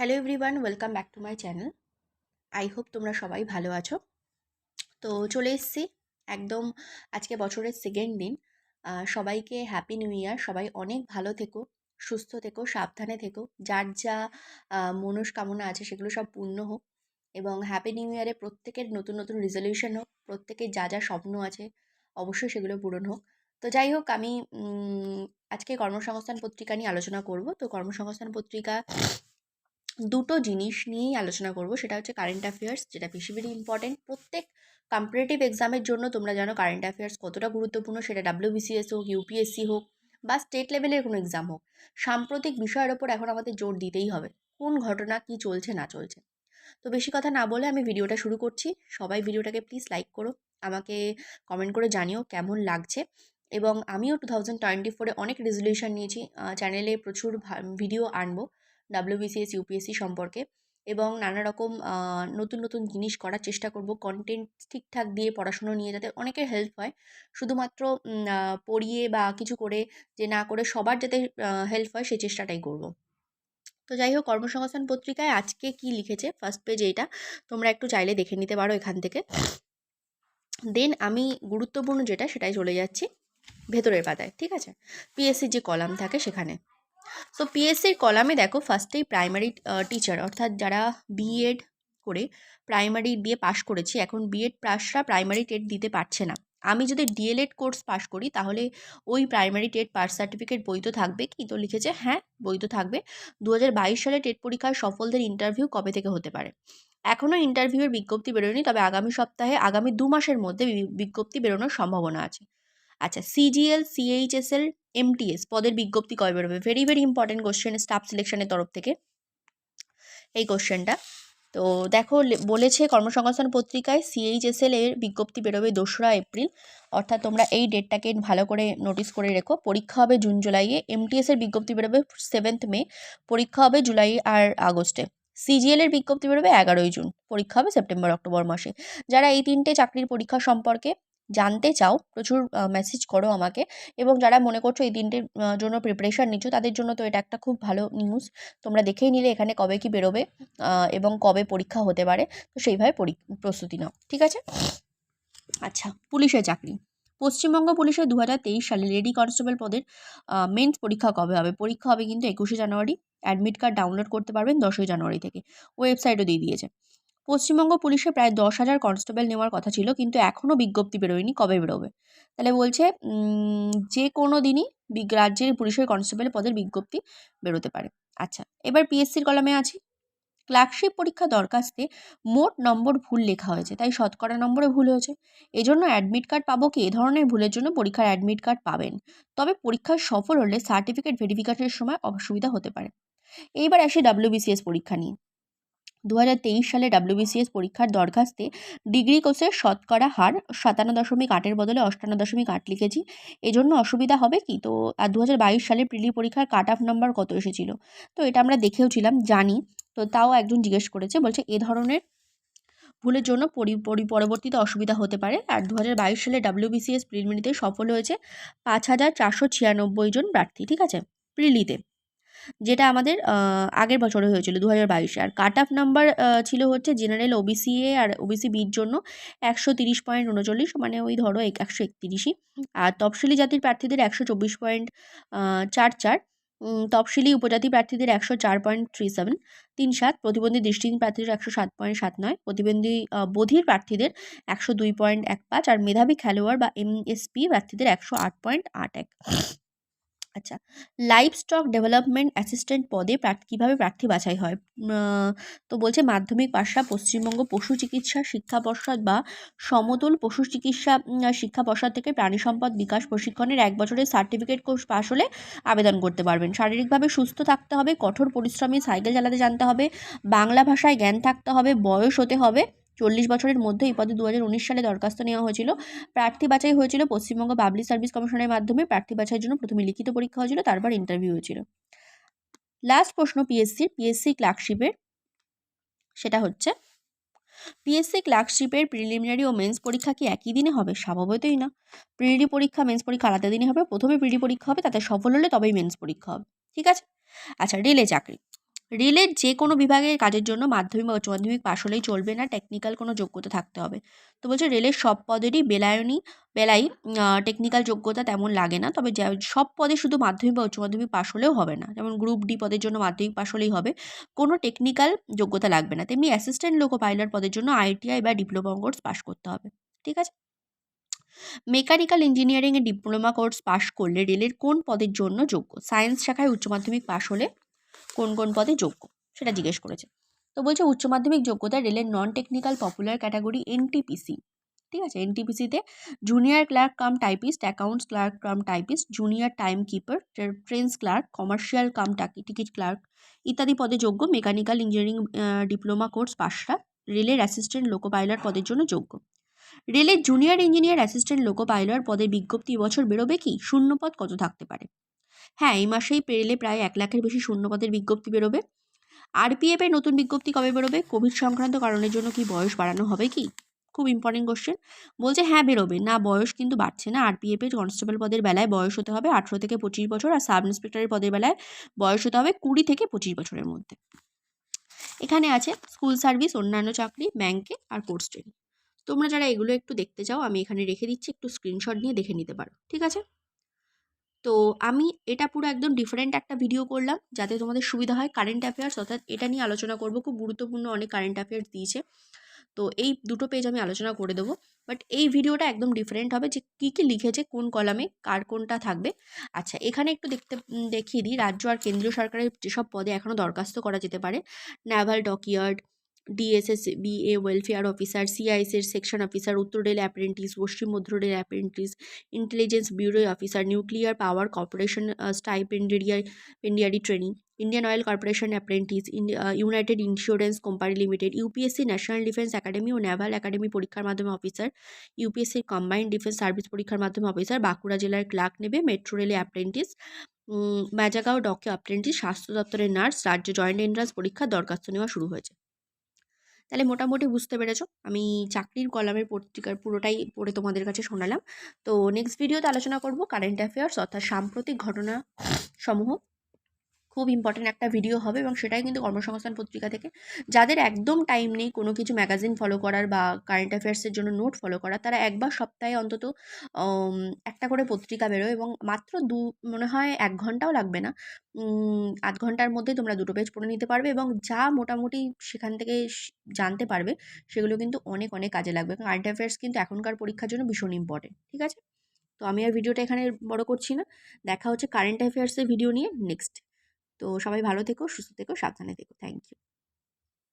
Hello everyone welcome back to my channel I hope তোমরা সবাই ভালো আছো। তো চলে এসেছি একদম আজকে বছরের সেকেন্ড দিন। সবাইকে হ্যাপি নিউ ইয়ার সবাই অনেক ভালো থেকো, সুস্থ থেকো, সাবধানে থেকো। যার যা মনস্কামনা আছে সেগুলো সব পূর্ণ হোক। এবং হ্যাপি নিউ ইয়ারে প্রত্যেকের নতুন নতুন রেজলিউশন হোক, প্রত্যেকের যা যা স্বপ্ন আছে, অবশ্যই সেগুলো পূরণ হোক। তো যাই হোক, আমি আজকে কর্মসংস্থান পত্রিকা নিয়ে আলোচনা করব। তো কর্মসংস্থান পত্রিকা দুটো জিনিস নিয়েই আলোচনা করব। সেটা হচ্ছে কারেন্ট অ্যাফেয়ার্স যেটা বেশি ভেরি ইম্পর্টেন্ট প্রত্যেক কম্পারেটিভ এক্সামের জন্য তোমরা জানো কারেন্ট অ্যাফেয়ার্স কতটা গুরুত্বপূর্ণ। সেটা ডাব্লিউবিসিএস হোক ইউপিএসসি হোক বা স্টেট লেভেলের কোনো এক্সাম হোক। সাম্প্রতিক বিষয়ের ওপর এখন আমাদের জোর দিতেই হবে। কোন ঘটনা, কি চলছে, না চলছে। তো বেশি কথা না বলে আমি ভিডিওটা শুরু করছি। সবাই ভিডিওটাকে প্লিজ লাইক করো। আমাকে কমেন্ট করে জানিও কেমন লাগছে। এবং আমিও টু থাউজেন্ড টোয়েন্টি ফোরে অনেক রেজলিউশন নিয়েছি। চ্যানেলে প্রচুর ভিডিও আনব। ডাব্লিউবিসিএস ইউপিএসসি সম্পর্কে এবং নানা রকম নতুন নতুন জিনিস করার চেষ্টা করব। কন্টেন্ট ঠিকঠাক দিয়ে পড়াশুনো নিয়ে যাতে অনেকের হেল্প হয়। শুধুমাত্র পড়িয়ে বা কিছু করে যে না করে সবার যাতে হেল্প হয় সেই চেষ্টাটাই করব। তো যাই হোক, কর্মসংস্থান পত্রিকায় আজকে কি লিখেছে? ফার্স্ট পেজ এটা তোমরা একটু চাইলে দেখে নিতে পারো এখান থেকে। দেন আমি গুরুত্বপূর্ণ যেটা সেটাই চলে যাচ্ছি। ভেতরের পাতায়, ঠিক আছে? পিএসসির যে কলাম থাকে সেখানে। সো পিএসসির কলামে দেখো ফার্স্টেই প্রাইমারি টিচার অর্থাৎ যারা বিএড করে প্রাইমারি দিয়ে পাশ করেছি, এখন বিএড পাসরা প্রাইমারি টেট দিতে পারছে না। আমি যদি ডিএলএড কোর্স পাশ করি, তাহলে ওই প্রাইমারি টেট পাস সার্টিফিকেট তো থাকবে কি? তো লিখেছে হ্যাঁ তো থাকবে। দু হাজার বাইশ সালে টেট পরীক্ষার সফলদের ইন্টারভিউ কবে থেকে হতে পারে? এখনও ইন্টারভিউয়ের বিজ্ঞপ্তি বেরোয়নি, তবে আগামী সপ্তাহে, আগামী দু মাসের মধ্যে বিজ্ঞপ্তি বেরোনোর সম্ভাবনা আছে। আচ্ছা সিজিএল সিএইচএসএল এমটিএস পদের বিজ্ঞপ্তি কবে বেরোবে? Very very important question staff সিলেকশনের তরফ থেকে। এই কোশ্চেনটা তো দেখো বলেছে কর্মসংস্থান পত্রিকায় সিএইচএসএল এর বিজ্ঞপ্তি বেরোবে দোসরা এপ্রিল। অর্থাৎ তোমরা এই ডেটটাকে ভালো করে নোটিস করে রেখো। পরীক্ষা হবে জুন জুলাইয়ে। এমটিএস এর বিজ্ঞপ্তি বেরোবে সেভেন্থ মে পরীক্ষা হবে জুলাই আর আগস্টে। সিজিএল এর বিজ্ঞপ্তি বেরোবে এগারোই জুন। পরীক্ষা হবে সেপ্টেম্বর অক্টোবর মাসে। যারা এই তিনটে চাকরির পরীক্ষা সম্পর্কে জানতে চাও প্রচুর মেসেজ করো আমাকে। এবং যারা মনে করছ এই তিনটের আহ, জন্য প্রিপারেশান নিচ্ছ তাদের জন্য তো এটা একটা খুব ভালো নিউজ তোমরা দেখেই নিলে এখানে কবে কি বেরোবে এবং কবে পরীক্ষা হতে পারে। তো সেইভাবে পরি- প্রস্তুতি নাও ঠিক আছে? আচ্ছা পুলিশের চাকরি। পশ্চিমবঙ্গ পুলিশের দু হাজার তেইশ সালে লেডি কনস্টেবল পদের মেন্স পরীক্ষা কবে হবে? পরীক্ষা হবে কিন্তু একুশে জানুয়ারি। অ্যাডমিট কার্ড ডাউনলোড করতে পারবেন দশই জানুয়ারি থেকে। ওয়েবসাইটও দিয়ে দিয়েছে। পশ্চিমবঙ্গ পুলিশে প্রায় দশ হাজার কনস্টেবল নেওয়ার কথা ছিল, কিন্তু এখনও বিজ্ঞপ্তি বেরোয়নি কবে বেরোবে। তাহলে বলছে যে কোনো দিনই রাজ্যের পুলিশের কনস্টেবল পদের বিজ্ঞপ্তি বেরোতে পারে। আচ্ছা এবার পিএসসির কলমে আছি। ক্লার্কশিপ পরীক্ষা দরখাস্তে মোট নম্বর ভুল লেখা হয়েছে, তাই শতকরা নম্বরে ভুল হয়েছে। এজন্য অ্যাডমিট কার্ড পাবো কি? এ ধরনের ভুলের জন্য পরীক্ষার অ্যাডমিট কার্ড পাবেন। তবে পরীক্ষায় সফল হলে সার্টিফিকেট ভেরিফিকেশনের সময় অসুবিধা হতে পারে। এইবার আসি ডাব্লিউবিসিএস পরীক্ষা নিয়ে। দু হাজার তেইশ সালে ডাব্লিউবিসিএস পরীক্ষার দরখাস্তে ডিগ্রি কোর্সের শতকরা হার সাতান্ন দশমিক আটের বদলে অষ্টান্ন দশমিক আট লিখেছি। এজন্য অসুবিধা হবে কি? তো, আর দু হাজার বাইশ সালে প্রিলি পরীক্ষার কাট অফ নাম্বার কত এসেছিল? তো, এটা আমরা দেখেও ছিলাম, জানি। তো, তাও একজন জিজ্ঞেস করেছে, বলছে এ ধরনের ভুলের জন্য পরি, পরি- পরবর্তীতে অসুবিধা হতে পারে। আর দু হাজার বাইশ সালে ডাব্লিউবিসিএস প্রিলিমিনিতে সফল হয়েছে পাঁচ হাজার চারশো ছিয়ানব্বই জন প্রার্থী, ঠিক আছে? প্রিলিতে যেটা আমাদের আগের বছরে হয়েছিল দু হাজার বাইশে। আর কাট অফ নাম্বার ছিল হচ্ছে জেনারেল ওবিসি এ আর ওবিসি বির জন্য একশো তিরিশ পয়েন্ট উনচল্লিশ মানে ওই ধরো এক- একশো একতিরিশই। আর তফসিলি জাতির প্রার্থীদের একশো চব্বিশ পয়েন্ট চার চার। তফসিলি উপজাতি প্রার্থীদের একশো চার পয়েন্ট থ্রি সেভেন। তিন সাত। প্রতিবন্ধী দৃষ্টিহীন প্রার্থীদের একশো সাত পয়েন্ট সাত নয়। প্রতিবন্ধী বধির প্রার্থীদের একশো দুই পয়েন্ট এক পাঁচ। আর মেধাবী খেলোয়াড় বা এমএসপি প্রার্থীদের একশো আট পয়েন্ট আট এক। আচ্ছা লাইভ স্টক ডেভেলপমেন্ট অ্যাসিস্ট্যান্ট পদে কীভাবে প্রার্থী বাছাই হয়? তো বলছে মাধ্যমিক পাশা পশ্চিমবঙ্গ পশু চিকিৎসা শিক্ষা পর্ষদ বা সমতল পশু চিকিৎসা শিক্ষা পর্ষদ থেকে প্রাণী সম্পদ বিকাশ প্রশিক্ষণের এক বছরের সার্টিফিকেট কোর্স পাশ হলে আবেদন করতে পারবেন। শারীরিকভাবে সুস্থ থাকতে হবে, কঠোর পরিশ্রমী সাইকেল চালাতে জানতে হবে, বাংলা ভাষায় জ্ঞান থাকতে হবে, বয়স হতে হবে চল্লিশ বছরের মধ্যে এই পদে দু হাজার উনিশ সালে দরখাস্ত নেওয়া হয়েছিল। প্রার্থী বাছাই হয়েছিল পশ্চিমবঙ্গ পাবলিক সার্ভিস কমিশনের মাধ্যমে। প্রার্থী বাছাইয়ের জন্য প্রথমে লিখিত পরীক্ষা হয়েছিল, তারপর ইন্টারভিউ হয়েছিল। লাস্ট প্রশ্ন পিএসসি পিএসসি ক্লার্কশিপের। সেটা হচ্ছে, পিএসসি ক্লার্কশিপের প্রিলিমিনারি ও মেন্স পরীক্ষা কি একই দিনে হবে? স্বভাবতই না। প্রিলি পরীক্ষা, মেন্স পরীক্ষা আলাদা দিনে হবে। প্রথমে প্রিলি পরীক্ষা হবে, তাতে সফল হলে তবেই মেন্স পরীক্ষা হবে। ঠিক আছে? আচ্ছা রেলে চাকরি। রেলের যে কোনো বিভাগের কাজের জন্য মাধ্যমিক বা উচ্চ মাধ্যমিক পাশ হলেই চলবে না টেকনিক্যাল কোনো যোগ্যতা থাকতে হবে। তো বলছে রেলের সব পদেরই বেলায়নি বেলায় টেকনিক্যাল যোগ্যতা তেমন লাগে না, তবে সব পদে শুধু মাধ্যমিক বা উচ্চ মাধ্যমিক পাশ হলেও হবে না। যেমন গ্রুপ ডি পদের জন্য মাধ্যমিক পাশ হলেই হবে, কোনো টেকনিক্যাল যোগ্যতা লাগবে না। তেমনি অ্যাসিস্ট্যান্ট লোকো পাইলট পদের জন্য আইটিআই বা ডিপ্লোমা কোর্স পাশ করতে হবে, ঠিক আছে? মেকানিক্যাল ইঞ্জিনিয়ারিংয়ে ডিপ্লোমা কোর্স পাশ করলে রেলের কোন পদের জন্য যোগ্য? সায়েন্স শাখায় উচ্চ মাধ্যমিক পাশ হলে কোন কোন পদে যোগ্য? সেটা জিজ্ঞেস করেছে। তো বলছে, উচ্চ মাধ্যমিক যোগ্যতা রেলের non technical popular category NTPC ঠিক আছে? এনটিপিসিতে junior clerk cum typist accounts clerk cum typist junior time keeper trains clerk commercial cum টাকি টিকিট ক্লার্ক ইত্যাদি পদে যোগ্য। মেকানিক্যাল ইঞ্জিনিয়ারিং ডিপ্লোমা কোর্স পাশরা রেলের অ্যাসিস্ট্যান্ট লোকো পাইলট পদের জন্য যোগ্য। রেলের junior engineer assistant loco pilot পদের বিজ্ঞপ্তি বছর বেরোবে কি? শূন্যপদ কত থাকতে পারে? হ্যাঁ এই মাসেই রেলে প্রায় এক লাখের বেশি শূন্যপদের বিজ্ঞপ্তি বেরোবে। আরপিএফ এর নতুন বিজ্ঞপ্তি কবে বেরোবে? কোভিড সংক্রান্ত কারণের জন্য কি বয়স বাড়ানো হবে কি? খুব ইম্পর্টেন্ট কোশ্চেন বলছে হ্যাঁ বেরোবে। না, বয়স কিন্তু বাড়ছে না। আরপিএফ এর কনস্টেবল পদের বেলায় বয়স হতে হবে আঠেরো থেকে পঁচিশ বছর আর সাব ইন্সপেক্টরের পদের বেলায় বয়স হতে হবে কুড়ি থেকে পঁচিশ বছরের মধ্যে। এখানে আছে স্কুল সার্ভিস অন্যান্য চাকরি ব্যাংকে আর কোর্স ট্রেনিং তোমরা যারা এগুলো একটু দেখতে চাও, আমি এখানে রেখে দিচ্ছি। একটু স্ক্রিনশট নিয়ে দেখে নিতে পারো। ঠিক আছে? তো আমি এটা পুরো একদম ডিফারেন্ট একটা ভিডিও করলাম, যাতে তোমাদের সুবিধা হয় কারেন্ট অ্যাফেয়ার্স অর্থাৎ এটা নিয়ে আলোচনা করব। খুব গুরুত্বপূর্ণ অনেক কারেন্ট অ্যাফেয়ার্স দিয়েছে। তো এই দুটো পেজ আমি আলোচনা করে দেবো। বাট এই ভিডিওটা একদম ডিফারেন্ট হবে যে কী কী লিখেছে, কোন কলামে কার কোনটা থাকবে। আচ্ছা এখানে একটু দেখতে দেখিয়ে দিই। রাজ্য আর কেন্দ্রীয় সরকারের যেসব পদে এখনও দরখাস্ত করা যেতে পারে naval dockyard DSS BA welfare officer সিআইসির section officer উত্তর রেল অ্যাপ্রেন্টিস পশ্চিম মধ্য rail apprentice intelligence bureau officer nuclear power corporation stipendiary পেন্ডিয়ারি training Indian oil corporation apprentice united insurance company limited UPSC national defence academy ও naval academy পরীক্ষার মাধ্যমে officer UPSC combined defence service পরীক্ষার মাধ্যমে officer Bankura জেলার clerk নেবে metro রেলে apprentice ম্যাজাগাঁও ডকে apprentice স্বাস্থ্য দপ্তরের nurse রাজ্য জয়েন্ট এন্ট্রান্স পরীক্ষার দরখাস্ত নেওয়া শুরু হয়েছে। তাহলে মোটামুটি বুঝতে পেরেছ। আমি চাকরির কলামের পত্রিকার পুরোটাই পড়ে তোমাদের কাছে শোনালাম। তো নেক্সট ভিডিওতে আলোচনা করব কারেন্ট অ্যাফেয়ার্স অর্থাৎ সাম্প্রতিক ঘটনা সমূহ খুব ইম্পর্টেন্ট একটা ভিডিও হবে এবং সেটাই কিন্তু কর্মসংস্থান পত্রিকা থেকে যাদের একদম টাইম নেই কোনো কিছু ম্যাগাজিন ফলো করার বা কারেন্ট অ্যাফেয়ার্সের জন্য নোট ফলো করার, তারা একবার সপ্তাহে অন্তত একটা করে পত্রিকা বেরোয় এবং মাত্র দু, মনে হয় এক ঘন্টাও লাগবে না আধ ঘণ্টার মধ্যে তোমরা দুটো পেজ পড়ে নিতে পারবে এবং যা মোটামুটি সেখান থেকে জানতে পারবে সেগুলো কিন্তু অনেক অনেক কাজে লাগবে কারেন্ট অ্যাফেয়ার্স কিন্তু এখনকার পরীক্ষার জন্য ভীষণ ইম্পর্টেন্ট ঠিক আছে? তো আমি আর ভিডিওটা এখানে বড় করছি না, দেখা হচ্ছে কারেন্ট অ্যাফেয়ার্সের ভিডিও নিয়ে নেক্সট তো সবাই ভালো থেকো সুস্থ থেকো সাবধানে থেকো। Thank you